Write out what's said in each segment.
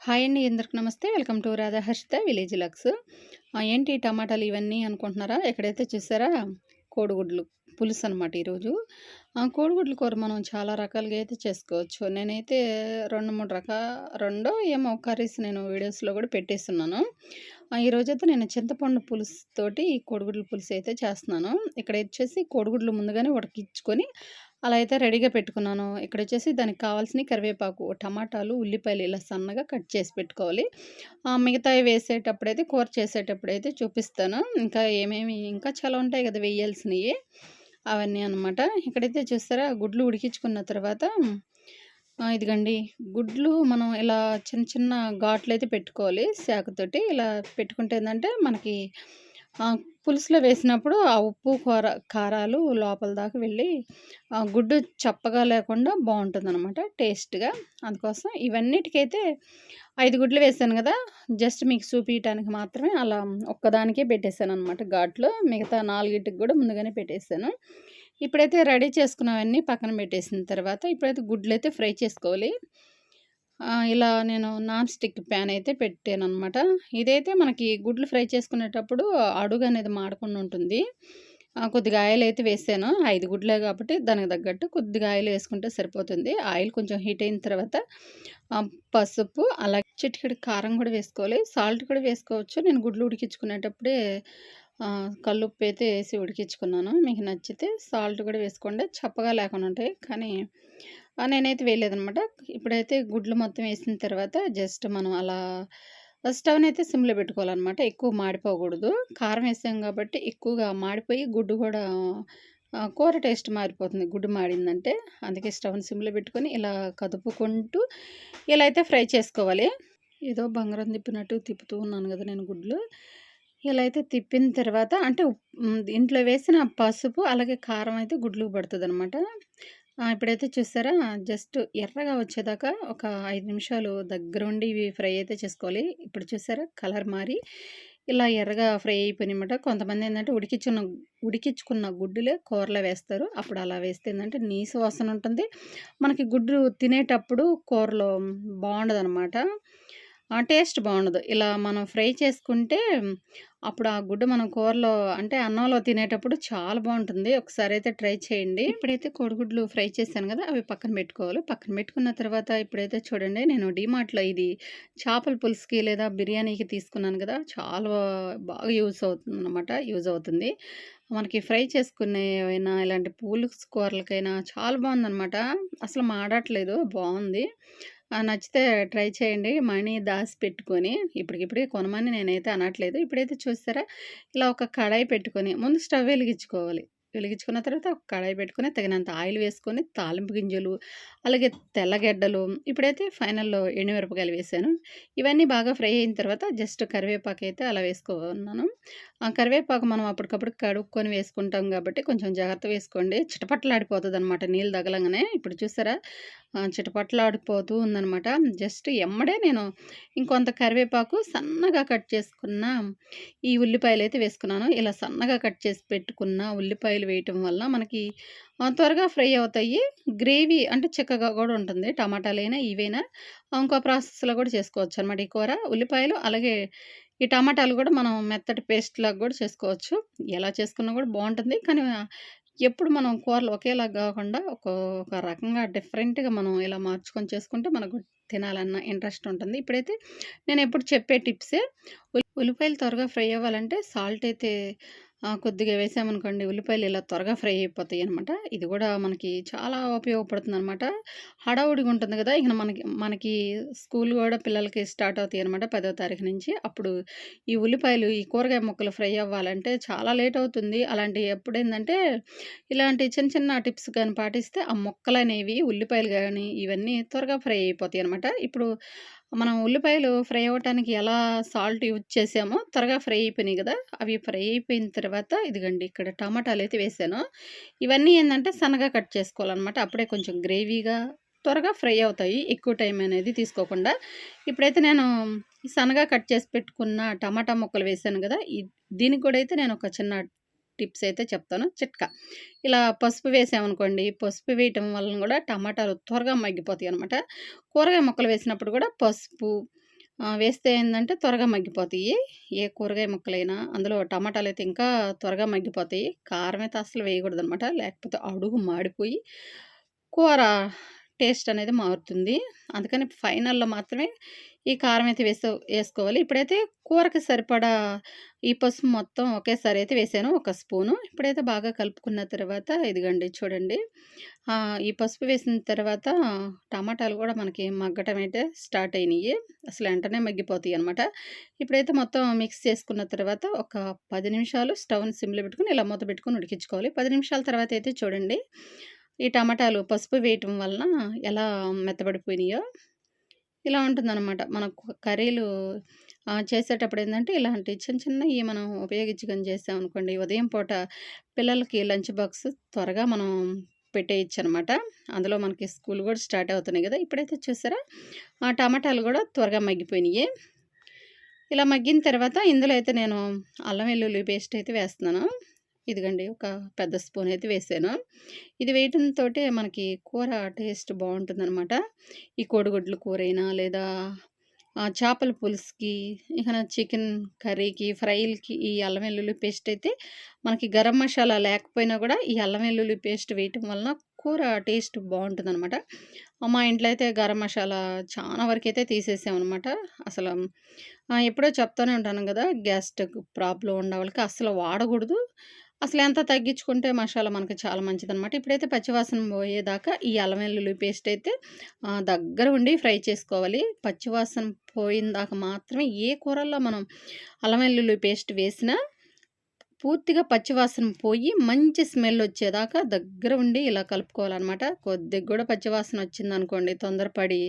Hi అండి అందరికి నమస్తే. Welcome to Radha Harshitha village Lux. ఏంటి టమాటాలు ఇవన్నీ అనుకుంటున్నారా? ఎక్కడైతే చూసారా? కోడిగుడ్లు పులుసు అనమాట ఈరోజు. ఆ, కోడిగుడ్ల కూర మనం చాలా రకాలుగా అయితే చేసుకోవచ్చు. నేనైతే రెండు మూడు రకాల రెండో ఏమో కర్రీస్ నేను వీడియోస్లో కూడా పెట్టేస్తున్నాను. ఆ, ఈరోజైతే నేను చింతపండు పులుసు తోటి ఈ కోడిగుడ్ల పులుసు అయితే చేస్తున్నాను. ఇక్కడ వచ్చేసి కోడిగుడ్లు ముందుగానే ఉడకించుకొని అలా అయితే రెడీగా పెట్టుకున్నాను. ఇక్కడ వచ్చేసి దానికి కావాల్సిన కరివేపాకు టమాటాలు ఉల్లిపాయలు ఇలా సన్నగా కట్ చేసి పెట్టుకోవాలి. మిగతావి వేసేటప్పుడైతే కూర చేసేటప్పుడైతే చూపిస్తాను. ఇంకా ఏమేమి ఇంకా చాలా ఉంటాయి కదా వేయాల్సినవి అవన్నీ అనమాట ఇక్కడైతే చూస్తారా గుడ్లు ఉడికించుకున్న తర్వాత ఇదిగండి. గుడ్లు మనం ఇలా చిన్న చిన్న ఘాట్లు అయితే పెట్టుకోవాలి శాఖతోటి ఇలా పెట్టుకుంటే ఏంటంటే మనకి పులుసులో వేసినప్పుడు ఆ ఉప్పు కూర కారాలు లోపల దాకా వెళ్ళి గుడ్డు చప్పగా లేకుండా బాగుంటుంది అనమాట టేస్ట్గా. అందుకోసం ఇవన్నిటికైతే ఐదు గుడ్లు వేసాను కదా జస్ట్ మీకు చూపించడానికి మాత్రమే అలా ఒక్కదానికే పెట్టేశాను అనమాట ఘాట్లో. మిగతా నాలుగింటికి కూడా ముందుగానే పెట్టేశాను. ఇప్పుడైతే రెడీ చేసుకున్నవన్నీ పక్కన పెట్టేసిన తర్వాత ఇప్పుడైతే గుడ్లు అయితే ఫ్రై చేసుకోవాలి. ఇలా నేను నాన్ స్టిక్ ప్యాన్ అయితే పెట్టాను అనమాట ఇదైతే మనకి గుడ్లు ఫ్రై చేసుకునేటప్పుడు అడుగు అనేది మాడకుండా ఉంటుంది. కొద్దిగా ఆయిల్ అయితే వేసాను. ఐదు గుడ్లే కాబట్టి దానికి తగ్గట్టు కొద్దిగా ఆయిల్ వేసుకుంటే సరిపోతుంది. ఆయిల్ కొంచెం హీట్ అయిన తర్వాత పసుపు అలాగే చిటికెడు కారం కూడా వేసుకోవాలి. సాల్ట్ కూడా వేసుకోవచ్చు. నేను గుడ్లు ఉడికించుకునేటప్పుడే కల్లుప్పు అయితే వేసి ఉడికించుకున్నాను. మీకు నచ్చితే సాల్ట్ కూడా వేసుకోండి. చప్పగా లేకుండా ఉంటాయి. కానీ నేనైతే వేయలేదనమాట ఇప్పుడైతే గుడ్లు మొత్తం వేసిన తర్వాత జస్ట్ మనం అలా స్టవ్ని అయితే సిమ్లో పెట్టుకోవాలన్నమాట. ఎక్కువ మాడిపోకూడదు. కారం వేసాం కాబట్టి ఎక్కువగా మాడిపోయి గుడ్డు కూడా కూర టేస్ట్ మారిపోతుంది. గుడ్డు మాడిందంటే అందుకే స్టవ్ని సిమ్లో పెట్టుకొని ఇలా కదుపుకుంటూ ఇలా అయితే ఫ్రై చేసుకోవాలి. ఏదో బంగారం తిప్పినట్టు తిప్పుతూ ఉన్నాను కదా నేను గుడ్లు. ఇలా అయితే తిప్పిన తర్వాత అంటే ఇంట్లో వేసిన పసుపు అలాగే కారం అయితే గుడ్లు పడుతుంది అనమాట ఇప్పుడైతే చూసారా జస్ట్ ఎర్రగా వచ్చేదాకా ఒక ఐదు నిమిషాలు దగ్గరుండి ఇవి ఫ్రై అయితే చేసుకోవాలి. ఇప్పుడు చూసారా కలర్ మారి ఇలా ఎర్రగా ఫ్రై అయిపోయినమాట కొంతమంది ఏంటంటే ఉడికించున్న ఉడికించుకున్న గుడ్డులే కూరలో వేస్తారు. అప్పుడు అలా వేస్తే ఏంటంటే నీసు వాసన ఉంటుంది. మనకి గుడ్డు తినేటప్పుడు కూరలో బాగుండదు టేస్ట్ బాగుండదు. ఇలా మనం ఫ్రై చేసుకుంటే అప్పుడు ఆ గుడ్డు మనం కూరలో అంటే అన్నంలో తినేటప్పుడు చాలా బాగుంటుంది. ఒకసారి అయితే ట్రై చేయండి. ఇప్పుడైతే కోడిగుడ్లు ఫ్రై చేశాను కదా అవి పక్కన పెట్టుకోవాలి. పక్కన పెట్టుకున్న తర్వాత ఇప్పుడైతే చూడండి నేను డిమార్ట్లో ఇది చేపల పులుసుకి లేదా బిర్యానీకి తీసుకున్నాను కదా చాలా బాగా యూస్ అవుతుంది అనమాట యూజ్ అవుతుంది. మనకి ఫ్రై చేసుకునేవైనా ఇలాంటి పూలు కూరలకైనా చాలా బాగుందన్నమాట. అసలు మాడట్లేదు బాగుంది. నచ్చితే ట్రై చేయండి. మనీ దాసి పెట్టుకొని ఇప్పటికిప్పుడే కొనమని నేనైతే అనట్లేదు. ఇప్పుడైతే చూస్తారా? ఇలా ఒక కడాయి పెట్టుకొని ముందు స్టవ్ వెలిగించుకోవాలి. వెలిగించుకున్న తర్వాత ఒక కడాయి పెట్టుకొని తగినంత ఆయిల్ వేసుకొని తాలింపు గింజలు అలాగే తెల్లగడ్డలు ఇప్పుడైతే ఫైనల్లో ఎండుమిరపకాయలు వేసాను. ఇవన్నీ బాగా ఫ్రై అయిన తర్వాత జస్ట్ కరివేపాకు అయితే అలా వేసుకున్నాను. కరివేపాకు మనం అప్పటికప్పుడు కడుక్కొని వేసుకుంటాం కాబట్టి కొంచెం జాగ్రత్త వేసుకోండి. చిటపట్లాడిపోతుంది అనమాట నీళ్ళు తగలంగానే. ఇప్పుడు చూసారా? చిటపట్లాడిపోతూ ఉందనమాట జస్ట్ ఎమ్మడే నేను ఇంకొంత కరివేపాకు సన్నగా కట్ చేసుకున్న ఈ ఉల్లిపాయలు అయితే వేసుకున్నాను. ఇలా సన్నగా కట్ చేసి పెట్టుకున్న ఉల్లిపాయలు వేయటం వల్ల మనకి త్వరగా ఫ్రై అవుతాయి. గ్రేవీ అంటే చిక్కగా కూడా ఉంటుంది. టమాటాలైనా ఇవైనా ఇంకో ప్రాసెస్లో కూడా చేసుకోవచ్చు అనమాట ఈ కూర. ఉల్లిపాయలు అలాగే ఈ టమాటాలు కూడా మనం మెత్తటి పేస్ట్ లాగా కూడా చేసుకోవచ్చు. ఎలా చేసుకున్నా కూడా బాగుంటుంది. కానీ ఎప్పుడు మనం కూరలు ఒకేలా కాకుండా ఒక రకంగా డిఫరెంట్గా మనం ఇలా మార్చుకొని చేసుకుంటే మనకు తినాలన్న ఇంట్రెస్ట్ ఉంటుంది. ఇప్పుడైతే నేను ఎప్పుడు చెప్పే టిప్సే ఉల్లి- ఉల్లిపాయలు త్వరగా ఫ్రై అవ్వాలంటే సాల్ట్ అయితే కొద్దిగా వేసామనుకోండి ఉల్లిపాయలు ఇలా త్వరగా ఫ్రై అయిపోతాయి అనమాట ఇది కూడా మనకి చాలా ఉపయోగపడుతుంది అనమాట హడావుడిగా ఉంటుంది కదా ఇక మనకి మనకి స్కూల్ కూడా పిల్లలకి స్టార్ట్ అవుతాయి అనమాట పదో తారీఖు నుంచి. అప్పుడు ఈ ఉల్లిపాయలు ఈ కూరగాయ ముక్కలు ఫ్రై అవ్వాలంటే చాలా లేట్ అవుతుంది. అలాంటి ఎప్పుడు ఏంటంటే ఇలాంటి చిన్న చిన్న టిప్స్ కానీ పాటిస్తే ఆ ముక్కలు అనేవి ఉల్లిపాయలు కానీ ఇవన్నీ త్వరగా ఫ్రై అయిపోతాయి అనమాట ఇప్పుడు మనం ఉల్లిపాయలు ఫ్రై అవ్వటానికి ఎలా సాల్ట్ యూజ్ చేసామో త్వరగా ఫ్రై అయిపోయినాయి కదా అవి ఫ్రై అయిపోయిన తర్వాత ఇదిగండి ఇక్కడ టమాటాలు అయితే వేసాను. ఇవన్నీ ఏంటంటే సన్నగా కట్ చేసుకోవాలన్నమాట. అప్పుడే కొంచెం గ్రేవీగా త్వరగా ఫ్రై అవుతాయి. ఎక్కువ టైం అనేది తీసుకోకుండా. ఇప్పుడైతే నేను సన్నగా కట్ చేసి పెట్టుకున్న టమాటా ముక్కలు వేసాను కదా దీనికి కూడా అయితే నేను ఒక చిన్న టిప్స్ అయితే చెప్తాను చిట్కా ఇలా పసుపు వేసామనుకోండి పసుపు వేయటం వలన కూడా టమాటాలు త్వరగా మగ్గిపోతాయి అనమాట కూరగాయ ముక్కలు వేసినప్పుడు కూడా పసుపు వేస్తే ఏంటంటే త్వరగా మగ్గిపోతాయి. ఏ కూరగాయ ముక్కలైనా అందులో టమాటాలు అయితే ఇంకా త్వరగా మగ్గిపోతాయి. కారం అయితే అస్సలు వేయకూడదనమాట. లేకపోతే అడుగు మాడిపోయి కూర టేస్ట్ అనేది మారుతుంది. అందుకని ఫైనల్‌లో మాత్రమే ఈ కారం అయితే వేసే వేసుకోవాలి ఇప్పుడైతే కూరకి సరిపడా ఈ పసుపు మొత్తం ఒకేసారి అయితే వేసాను. ఒక స్పూను. ఇప్పుడైతే బాగా కలుపుకున్న తర్వాత ఇదిగోండి చూడండి. ఈ పసుపు వేసిన తర్వాత టమాటాలు కూడా మనకి మగ్గటం అయితే స్టార్ట్ అయినాయి అసలు వెంటనే మగ్గిపోతాయి అనమాట ఇప్పుడైతే మొత్తం మిక్స్ చేసుకున్న తర్వాత ఒక పది నిమిషాలు స్టవ్‌ని సిమ్‌లో పెట్టుకొని ఇలా మూత పెట్టుకొని ఉడికించుకోవాలి. పది నిమిషాల తర్వాత అయితే చూడండి. ఈ టమాటాలు పసుపు వేయటం వలన ఎలా మెత్తబడిపోయినాయో ఇలా ఉంటుందన్నమాట. మనకు కర్రీలు చేసేటప్పుడు ఏంటంటే ఇలాంటి చిన్న చిన్నవి మనం ఉపయోగించుకొని చేసామనుకోండి ఉదయం పూట పిల్లలకి లంచ్ బాక్స్ త్వరగా మనం పెట్టేయచ్చు అనమాట అందులో మనకి స్కూల్ కూడా స్టార్ట్ అవుతున్నాయి కదా ఇప్పుడైతే చూసారా? ఆ టమాటాలు కూడా త్వరగా మగ్గిపోయినాయి. ఇలా మగ్గిన తర్వాత ఇందులో అయితే నేను అల్లం వెల్లుల్లి పేస్ట్ అయితే వేస్తున్నాను. ఇదిగోండి ఒక పెద్ద స్పూన్ అయితే వేసాను. ఇది వేయటంతో మనకి కూర టేస్ట్ బాగుంటుందన్నమాట ఈ కోడిగుడ్ల అయినా లేదా చేపల పులుసుకి, ఇక చికెన్ కర్రీకి, ఫ్రైలకి ఈ అల్లం వెల్లుల్లి పేస్ట్ అయితే మనకి గరం మసాలా లేకపోయినా కూడా ఈ అల్లం వెల్లుల్లి పేస్ట్ వేయటం వలన కూర టేస్ట్ బావుంటుందనమాట. మా ఇంట్లో అయితే గరం మసాలా చాలా వరకైతే తీసేసామనమాట. అసలు ఎప్పుడో చెప్తూనే ఉంటాను కదా గ్యాస్ట్రిక్ ప్రాబ్లమ్ ఉన్నవాళ్ళకి అసలు వాడకూడదు. అసలు ఎంత తగ్గించుకుంటే మసాలా మనకి చాలా మంచిదనమాట. ఇప్పుడైతే పచ్చివాసన పోయేదాకా ఈ అల్లం వెల్లుల్లి పేస్ట్ అయితే దగ్గర ఉండి ఫ్రై చేసుకోవాలి. పచ్చివాసన పోయిందాక మాత్రమే ఏ కూరల్లో మనం అల్లం వెల్లుల్లి పేస్ట్ వేసినా పూర్తిగా పచ్చివాసన పోయి మంచి స్మెల్ వచ్చేదాకా దగ్గర ఉండి ఇలా కలుపుకోవాలన్నమాట కొద్దిగా కూడా పచ్చివాసన వచ్చిందనుకోండి తొందరపడి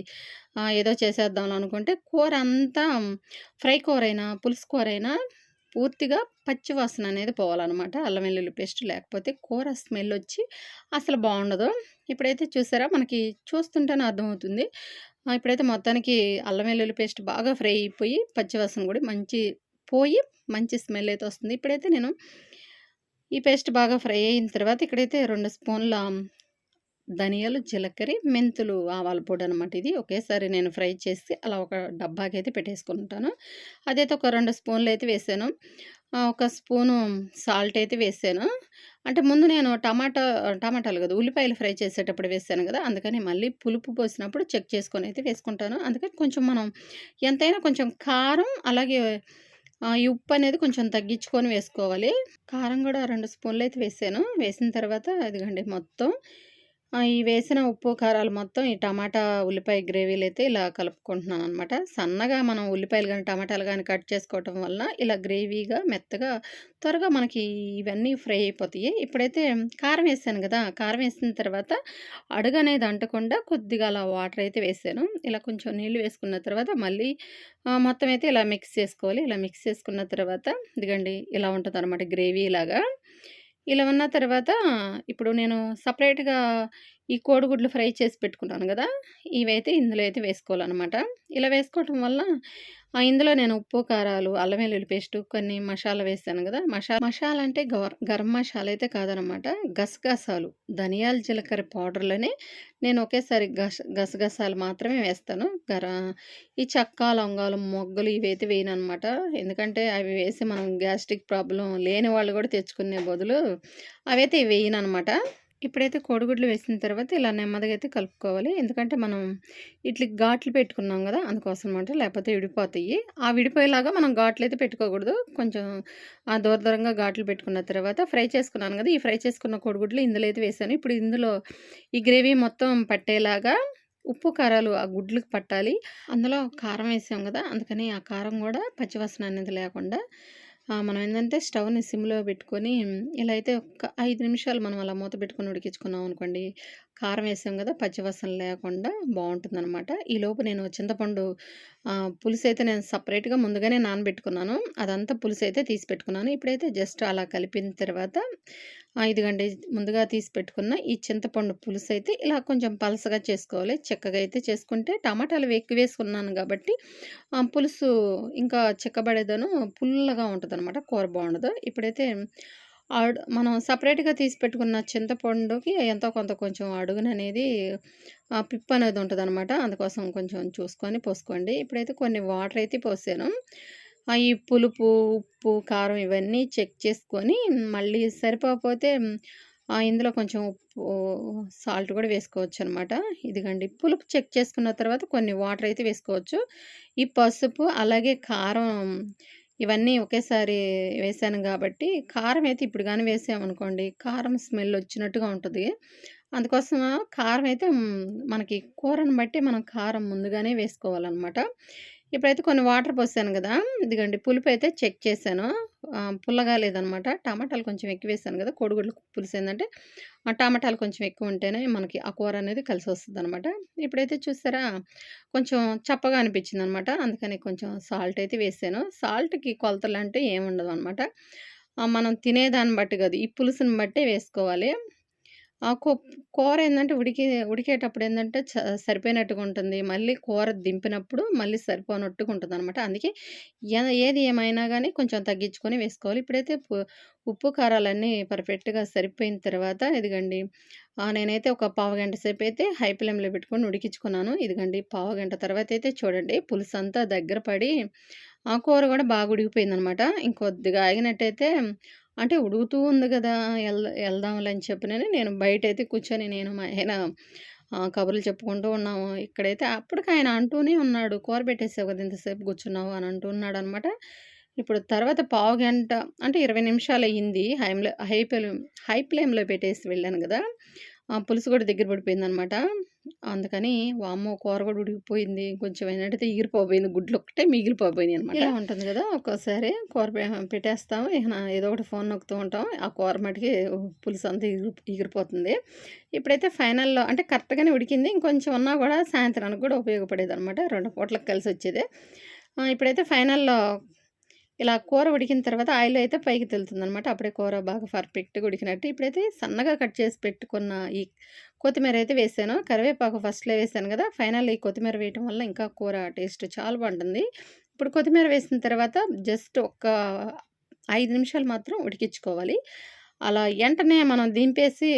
ఏదో చేసేద్దాం అనుకుంటే కూర అంతా ఫ్రై కూరైనా, పులుసు కూరైనా పూర్తిగా పచ్చివాసన అనేది పోవాలనమాట. అల్లం వెల్లుల్లి పేస్ట్ లేకపోతే కూర స్మెల్ వచ్చి అసలు బాగుండదు ఇప్పుడైతే చూసారా మనకి చూస్తుంటేనే అర్థమవుతుంది. ఇప్పుడైతే మొత్తానికి అల్లం వెల్లుల్లి పేస్ట్ బాగా ఫ్రై అయిపోయి పచ్చివాసన కూడా మంచి పోయి మంచి స్మెల్ అయితే వస్తుంది. ఇప్పుడైతే నేను ఈ పేస్ట్ బాగా ఫ్రై అయిన తర్వాత ఇక్కడైతే రెండు స్పూన్ల ధనియాలు, జీలకర్ర, మెంతులు, ఆవాల అనమాట ఇది. ఒకేసారి నేను ఫ్రై చేసి అలా ఒక డబ్బాకైతే పెట్టేసుకుంటాను. అదైతే ఒక రెండు స్పూన్లు అయితే వేసాను. ఒక స్పూను సాల్ట్ అయితే వేసాను. అంటే ముందు నేను టమాటా టమాటాలు కదా ఉల్లిపాయలు ఫ్రై చేసేటప్పుడు వేసాను కదా అందుకని మళ్ళీ పులుపు పోసినప్పుడు చెక్ చేసుకొని అయితే వేసుకుంటాను. అందుకని కొంచెం మనం ఎంతైనా కొంచెం కారం అలాగే ఈ ఉప్పు అనేది కొంచెం తగ్గించుకొని వేసుకోవాలి. కారం కూడా రెండు స్పూన్లు అయితే వేసాను. వేసిన తర్వాత ఇదిగోండి మొత్తం ఈ వేసిన ఉప్పు, కారాలు మొత్తం ఈ టమాటా, ఉల్లిపాయ గ్రేవీలు అయితే ఇలా కలుపుకుంటున్నాను అనమాట సన్నగా మనం ఉల్లిపాయలు కానీ టమాటాలు కానీ కట్ చేసుకోవటం వలన ఇలా గ్రేవీగా మెత్తగా త్వరగా మనకి ఇవన్నీ ఫ్రై అయిపోతాయి. ఇప్పుడైతే కారం వేసాను కదా కారం వేసిన తర్వాత అడుగనేది అంటకుండా కొద్దిగా అలా వాటర్ అయితే వేసాను. ఇలా కొంచెం నీళ్ళు వేసుకున్న తర్వాత మళ్ళీ మొత్తం అయితే ఇలా మిక్స్ చేసుకోవాలి. ఇలా మిక్స్ చేసుకున్న తర్వాత ఇదిగండి ఇలా ఉంటుంది అనమాట గ్రేవీ గ్రేవీలాగా. ఇలా ఉన్న తర్వాత ఇప్పుడు నేను సపరేట్గా ఈ కోడిగుడ్లు ఫ్రై చేసి పెట్టుకున్నాను కదా ఇవైతే ఇందులో అయితే వేసుకోవాలనమాట. ఇలా వేసుకోవటం వల్ల ఇందులో నేను ఉప్పు, కారాలు, అల్లం వెల్లుల్లి పేస్టు, కొన్ని మసాలా వేసాను కదా మసాలా మషాలా అంటే గరం మషాలా అయితే కాదనమాట. గసగసాలు, ధనియాల, జీలకర్ర పౌడర్‌లోనే నేను ఒకేసారి గస గసగసాలు మాత్రమే వేస్తాను. గర ఈ చక్క లవంగాలు, మొగ్గలు ఇవైతే వేయననమాట. ఎందుకంటే అవి వేసి మనం గ్యాస్ట్రిక్ ప్రాబ్లం లేని వాళ్ళు కూడా తెచ్చుకునే బదులు అవైతే వేయననమాట. ఇప్పుడైతే కోడిగుడ్లు వేసిన తర్వాత ఇలా నెమ్మదిగా అయితే కలుపుకోవాలి. ఎందుకంటే మనం ఇట్లా ఘాట్లు పెట్టుకున్నాం కదా అందుకోసం అనమాట. లేకపోతే విడిపోతాయి. ఆ విడిపోయేలాగా మనం ఘాట్లు అయితే పెట్టుకోకూడదు. కొంచెం ఆ దూర దూరంగా ఘాట్లు పెట్టుకున్న తర్వాత ఫ్రై చేసుకున్నాను కదా ఈ ఫ్రై చేసుకున్న కోడిగుడ్లు ఇందులో అయితే వేసాను. ఇప్పుడు ఇందులో ఈ గ్రేవీ మొత్తం పట్టేలాగా ఉప్పు, కారాలు ఆ గుడ్లకు పట్టాలి. అందులో కారం వేసాం కదా అందుకని ఆ కారం కూడా పచ్చివాసన అనేది లేకుండా మనం ఏంటంటే స్టవ్‌ని సిమ్‌లో పెట్టుకొని ఇలా అయితే ఒక ఐదు నిమిషాలు మనం అలా మూత పెట్టుకొని ఉడికించుకున్నాం అనుకోండి. కారం వేసాం కదా పచ్చివాసన లేకుండా బాగుంటుందన్నమాట ఈలోపు నేను చింతపండు పులుసు అయితే నేను సపరేట్గా ముందుగానే నానబెట్టుకున్నాను. అదంతా పులుసైతే తీసి పెట్టుకున్నాను. ఇప్పుడైతే జస్ట్ అలా కలిపిన తర్వాత ఐదు గంట ముందుగా తీసి పెట్టుకున్న ఈ చింతపండు పులుసు అయితే ఇలా కొంచెం పలసగా చేసుకోవాలి. చిక్కగా అయితే చేసుకుంటే టమాటాలు ఎక్కువ వేసుకున్నాను కాబట్టి పులుసు ఇంకా చిక్కబడేదను పుల్లగా ఉంటదనమాట. కూర బాగుండదు ఇప్పుడైతే అడు మనం సపరేట్గా తీసి పెట్టుకున్న చింతపండుకి ఎంతో కొంత కొంచెం అడుగుననేది ఆహ్, పిప్ అనేది అనమాట అందుకోసం కొంచెం చూసుకొని పోసుకోండి. ఇప్పుడైతే కొన్ని వాటర్ అయితే పోసాను. ఈ పులుపు, ఉప్పు, కారం ఇవన్నీ చెక్ చేసుకొని మళ్ళీ సరిపోకపోతే ఇందులో కొంచెం ఉప్పు, సాల్ట్ కూడా వేసుకోవచ్చు అనమాట ఇదిగండి పులుపు చెక్ చేసుకున్న తర్వాత కొన్ని వాటర్ అయితే వేసుకోవచ్చు. ఈ పసుపు అలాగే కారం ఇవన్నీ ఒకేసారి వేసాను కాబట్టి కారం అయితే ఇప్పుడు కానీ వేసామనుకోండి, కారం స్మెల్ వచ్చినట్టుగా ఉంటుంది అందుకోసం కారం అయితే మనకి కూరను బట్టి మనం కారం ముందుగానే వేసుకోవాలనమాట. ఇప్పుడైతే కొన్ని వాటర్ పోసాను గదా! ఇదిగోండి అయితే చెక్ చేశాను. పుల్లగా లేదనమాట. టమాటాలు కొంచెం ఎక్కువ వేసాను కదా కోడిగుడ్లు ఏంటంటే ఆ టమాటాలు కొంచెం ఎక్కువ ఉంటేనే మనకి ఆ కూర అనేది అనమాట ఇప్పుడైతే చూసారా కొంచెం చప్పగా అనిపించింది అనమాట అందుకని కొంచెం సాల్ట్ అయితే వేసాను. సాల్ట్‌కి కొలతలు అంటే ఏముండదనమాట. ఆహ్, మనం తినేదాన్ని బట్టి కాదు. ఈ పులుసుని బట్టే వేసుకోవాలి. ఆ కూర ఏంటంటే ఉడికి ఉడికేటప్పుడు ఏంటంటే చ సరిపోయినట్టుగా ఉంటుంది. మళ్ళీ కూర దింపినప్పుడు మళ్ళీ సరిపోనట్టుగా ఉంటుంది అనమాట అందుకే ఏది ఏమైనా కానీ కొంచెం తగ్గించుకొని వేసుకోవాలి. ఇప్పుడైతే ఉప్పు, కారాలన్నీ పర్ఫెక్ట్‌గా సరిపోయిన తర్వాత ఇదిగండి నేనైతే ఒక పావుగంట అయితే హై ఫ్లేమ్‌లో పెట్టుకొని ఉడికించుకున్నాను. ఇదిగండి పావుగంట తర్వాతయితే చూడండి పులుసు అంతా దగ్గర పడి ఆ కూర కూడా బాగా ఉడికిపోయిందనమాట. ఇంకొద్దిగా ఆగినట్టయితే అంటే ఉడుగుతూ ఉంది కదా వెళ్ ఎళ్దాంలే అని చెప్పినని నేను బయటైతే కూర్చొని నేను మా ఆయన కబుర్లు చెప్పుకుంటూ ఉన్నాము. ఇక్కడైతే అప్పటికి ఆయన అంటూనే ఉన్నాడు. "కూర పెట్టేసావు కదా ఇంతసేపు కూర్చున్నావు" అని అంటూ ఉన్నాడనమాట. ఇప్పుడు తర్వాత పావుగంట అంటే ఇరవై నిమిషాలు అయ్యింది హైమ్‌లో హై ఫ్లేమ్ హై ఫ్లేమ్‌లో పెట్టేసి వెళ్ళాను కదా ఆ పులుసు కూడా దగ్గర పడిపోయిందనమాట. అందుకని వామ్మో! కూర కూడా ఉడికిపోయింది. కొంచెం ఏంటంటే ఎగిరిపోబోయింది. గుడ్లొక్కటే మిగిలిపోబోయినాయనమాట. ఇలా ఉంటుంది కదా ఒక్కోసారి కూర పెట్టేస్తాం పెట్టేస్తాము. ఇక నా ఏదో ఒకటి ఫోన్ నొక్కుతూ ఉంటాం. ఆ కూర మటికి పులుసంతా ఎగిరి ఎగిరిపోతుంది. ఇప్పుడైతే ఫైనల్‌లో అంటే కరెక్ట్‌గానే ఉడికింది. ఇంకొంచెం ఉన్నా కూడా సాయంత్రానికి గూడా ఉపయోగపడేదనమాట. 2 పూటలకు కలిసి వచ్చేది ఇప్పుడైతే ఫైనల్‌లో ఇలా కూర ఉడికిన తర్వాత ఆయిల్ అయితే పైకి తేలుతుందనమాట. అప్పుడే కూర బాగా పర్ఫెక్ట్‌గా ఉడికినట్టు. ఇప్పుడైతే సన్నగా కట్ చేసి పెట్టుకున్న ఈ కొత్తిమీర అయితే వేసాను. కరివేపాకు ఫస్ట్‌లో వేసాను కదా ఫైనల్ ఈ కొత్తిమీర వేయటం వల్ల ఇంకా కూర టేస్ట్ చాలా బాగుంటుంది ఇప్పుడు కొత్తిమీర వేసిన తర్వాత జస్ట్ ఒక ఐదు నిమిషాలు మాత్రం ఉడికించుకోవాలి. అలా ఎంటనే మనం దింపేసి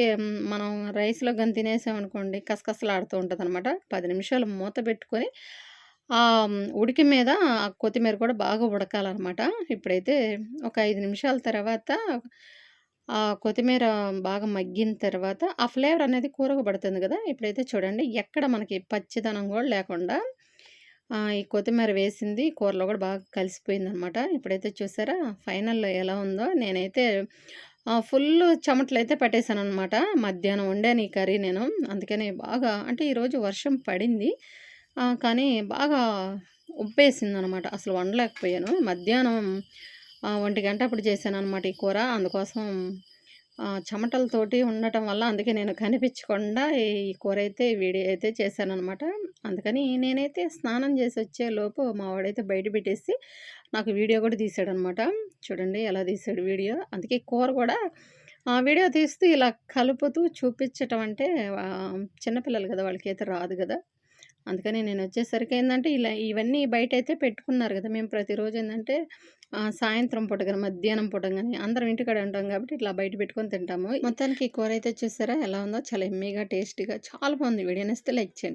మనం రైస్‌లో గని తినేసామనుకోండి కసకసలాడుతూ ఉంటుంది అనమాట పది నిమిషాలు మూత పెట్టుకొని ఆ ఉడికి మీద ఆ కొత్తిమీర కూడా బాగా ఉడకాలనమాట. ఇప్పుడైతే ఒక ఐదు నిమిషాల తర్వాత ఆ కొత్తిమీర బాగా మగ్గిన తర్వాత ఆ ఫ్లేవర్ అనేది కూరకు పడుతుంది కదా ఇప్పుడైతే చూడండి ఎక్కడ మనకి పచ్చిదనం కూడా లేకుండా ఈ కొత్తిమీర వేసింది కూరలో కూడా బాగా కలిసిపోయింది అనమాట ఇప్పుడైతే చూసారా ఫైనల్‌లో ఎలా ఉందో నేనైతే ఫుల్ చెమటలు అయితే పట్టేశాను పట్టేసాననమాట. మధ్యాహ్నం వండాను ఈ కర్రీ నేను. అందుకని బాగా అంటే ఈరోజు వర్షం పడింది. కానీ బాగా ఉబ్బేసిందనమాట. అసలు వండలేకపోయాను. మధ్యాహ్నం ఒంటి గంట అప్పుడు చేశాను అనమాట ఈ కూర. అందుకోసం చెమటలతోటి ఉండటం వల్ల అందుకే నేను కనిపించకుండా ఈ కూర అయితే వీడియో అయితే చేశానమాట అందుకని నేనైతే స్నానం చేసి వచ్చేలోపు మా వాడైతే బయట పెట్టేసి నాకు వీడియో కూడా తీసాడనమాట. చూడండి ఎలా తీసాడు వీడియో. అందుకే కూర కూడా ఆ వీడియో తీస్తూ ఇలా కలుపుతూ చూపించటం అంటే చిన్నపిల్లలు కదా వాళ్ళకైతే రాదు కదా అందుకని నేను వచ్చేసరికి ఏంటంటే ఇలా ఇవన్నీ బయటైతే పెట్టుకున్నారు కదా మేము ప్రతిరోజు ఏంటంటే సాయంత్రం పూట కానీ మధ్యాహ్నం పూట కానీ అందరం ఇంటికాడ ఉంటాం కాబట్టి ఇట్లా బయట పెట్టుకొని తింటాము. మొత్తానికి ఈ అయితే చూసారా ఎలా ఉందో చాలా ఎమ్మీగా టేస్టీగా చాలా బాగుంది వీడియో నచ్చితే లైక్ చేయండి.